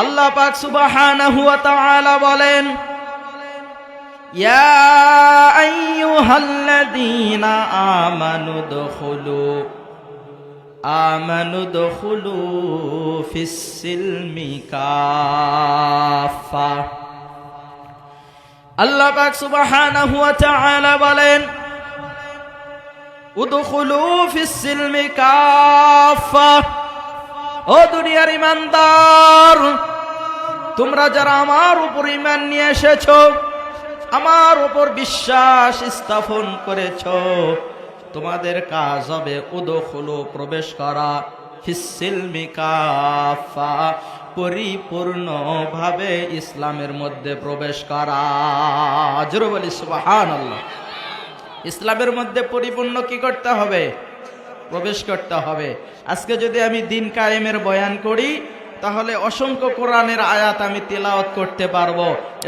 আল্লাহ পাক সুবহানাহু ওয়া তাআলা বলেন, ইয়া আইয়ুহাল্লাযীনা আমানু দুখুলু আমানু দুখুলু ফিস সিলমি কাফা আল্লাহ পাক সুবহানাহু ওয়া তাআলা বলেন, উদখুলু ফিস সিলমি কাফা ও দুনিয়ার ইমানদার তোমরা যারা আমার উপর ইমান নিয়ে এসেছ, আমার উপর বিশ্বাস স্থাপন করেছ, তোমাদের কাজ হবে উদখুলু, প্রবেশ করা কাফা পরিপূর্ণভাবে ইসলামের মধ্যে প্রবেশ করা। ইসলামের মধ্যে পরিপূর্ণ কি করতে হবে? প্রবেশ করতে হবে। আজকে যদি আমি দিন কায়েমের বয়ান করি তাহলে অসংখ্য কোরআনের আয়াত আমি তেলাওয়াত করতে পারব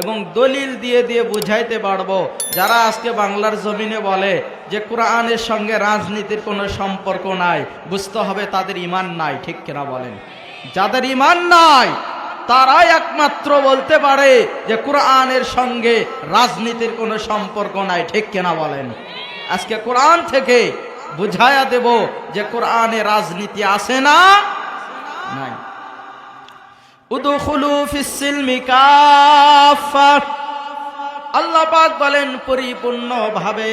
এবং দলিল দিয়ে দিয়ে বুঝাইতে পারব। যারা আজকে বাংলার জমিনে বলে যে কোরআনের সঙ্গে রাজনীতির কোনো সম্পর্ক নাই, বুঝতে হবে তাদের ইমান নাই, ঠিক কিনা বলেন? যাদের ইমান নাই, তারাই একমাত্র বলতে পারে যে কোরআনের সঙ্গে রাজনীতির কোনো সম্পর্ক নাই, ঠিক কিনা বলেন? আজকে কোরআন থেকে বুঝায়া দেব যে কোরআনে রাজনীতি আছে না নাই। উদখুলু ফিস কাফা আল্লাহ পাক বলেন, পরিপূর্ণভাবে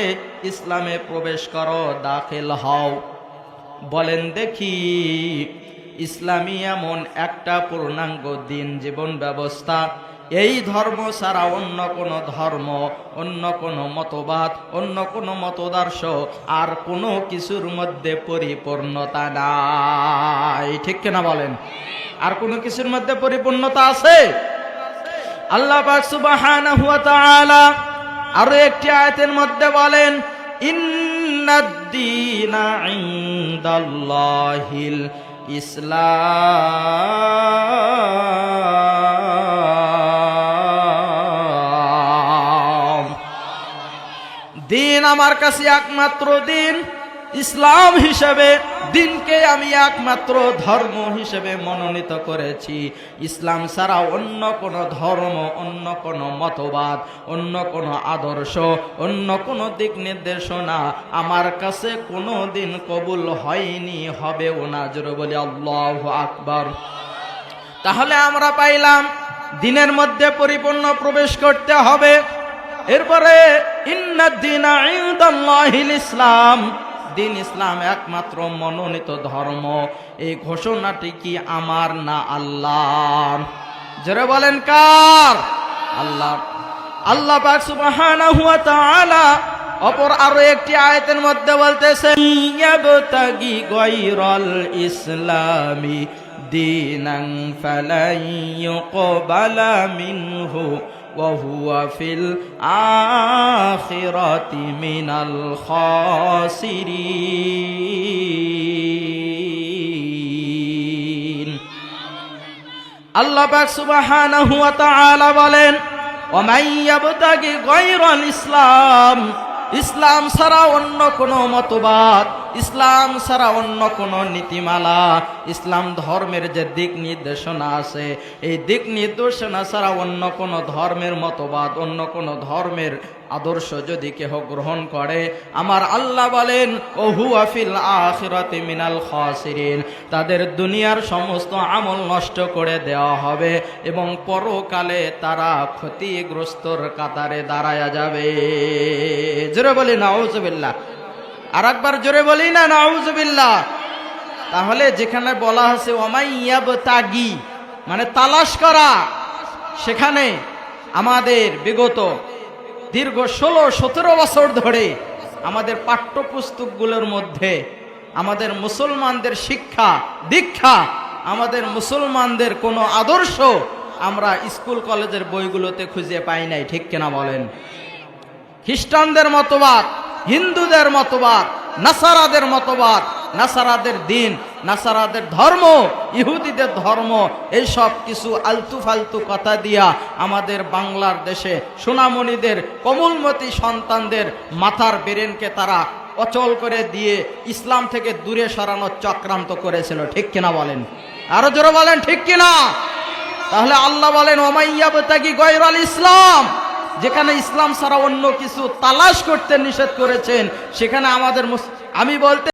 ইসলামে প্রবেশ করো, দাখিল হও। বলেন, দেখি ইসলামী এমন একটা পূর্ণাঙ্গ দিন, জীবন ব্যবস্থা এই ধর্ম ছাড়া অন্য কোনো ধর্ম, অন্য কোনো মতবাদ, অন্য কোনো মতদর্শ আর কোনো কিছুর মধ্যে পরিপূর্ণতা নাই। ঠিক কিনা বলেন? আর কোনো কিছুর মধ্যে পরিপূর্ণতা আছে? আল্লাহ আরও একটি আয়াতের মধ্যে বলেন ইসলাম। দিন আমার কাছে একমাত্র দিন। ইসলাম হিসেবে দিনকে আমি একমাত্র ধর্ম হিসেবে মনোনীত করেছি। ইসলাম ছাড়া অন্য কোনো ধর্ম, অন্য কোনো মতবাদ, অন্য কোনো আদর্শ, অন্য কোনো দিক নির্দেশনা আমার কাছে কোনো দিন কবুল হয়নি, হবেও না। জোরে বলি, আল্লাহ আকবর। তাহলে আমরা পাইলাম, দিনের মধ্যে পরিপূর্ণ প্রবেশ করতে হবে। এরপরে ইসলাম। দিন ইসলাম একমাত্র মনোনীত ধর্ম। এই ঘোষণাটি কি আমার না আল্লাহ জোরে বলেন, কার? আল্লাহ। আল্লাহ তাআলা অপর আরও একটি আয়াতের মধ্যে গায়রাল ইসলামি দীনান ফালাই ইউকবালা মিনহু وهو في الآخرة من الخاسرين আল্লাহ পাক সুবহানাহু ওয়া তাআলা বলেন ওমান ইয়াবতাগি গায়রাল ইসলাম ইসলাম ছাড়া অন্য কোনো মতবাদ ইসলাম ছাড়া অন্য কোনো নীতিমালা, ইসলাম ধর্মের যে দিক নির্দেশনা আছে, এই দিক নির্দেশনা ছাড়া অন্য কোনো ধর্মের মতবাদ, অন্য কোনো ধর্মের আদর্শ যদি কেহ গ্রহণ করে, আমার আল্লাহ বলেন ওহু আফিল আখিরাতে মিনাল খাসিরিন তাদের দুনিয়ার সমস্ত আমল নষ্ট করে দেওয়া হবে এবং পরকালে তারা ক্ষতিগ্রস্তর কাতারে দাঁড়ায়া যাবে। জোরে বলি নাউজুবিল্লাহ আর একবার জোরে বলি না, নাউজুবিল্লাহ। তাহলে যেখানে বলা আছে ওমাইয়াব তাগি মানে তালাশ করা, সেখানে আমাদের বিগত দীর্ঘ ষোলো, সতেরো বছর ধরে আমাদের পাঠ্যপুস্তকগুলোর মধ্যে আমাদের মুসলমানদের শিক্ষা, দীক্ষা, আমাদের মুসলমানদের কোনো আদর্শ আমরা স্কুল কলেজের বইগুলোতে খুঁজে পাই নাই, ঠিক কিনা বলেন? খ্রিস্টানদের মতবাদ হিন্দুদের মতবাদ, নাসারাদের মতবাদ, নাসারাদের দিন, নাসারাদের ধর্ম, ইহুদিদের ধর্ম এই সব কিছু আলতু ফালতু কথা দিয়া আমাদের বাংলার দেশে সোনামণিদের, কমলমতি সন্তানদের মাথার বেরেনকে তারা অচল করে দিয়ে ইসলাম থেকে দূরে সরানোর চক্রান্ত করেছিল। ঠিক কিনা বলেন? আরও জোরে বলেন, ঠিক কিনা? তাহলে আল্লাহ বলেন ওমাইয়াবতাকি গয়রাল ইসলাম। যেখানে ইসলাম ছাড়া অন্য কিছু তালাশ করতে নিষেধ করেছেন সেখানে আমাদের আমি বলতে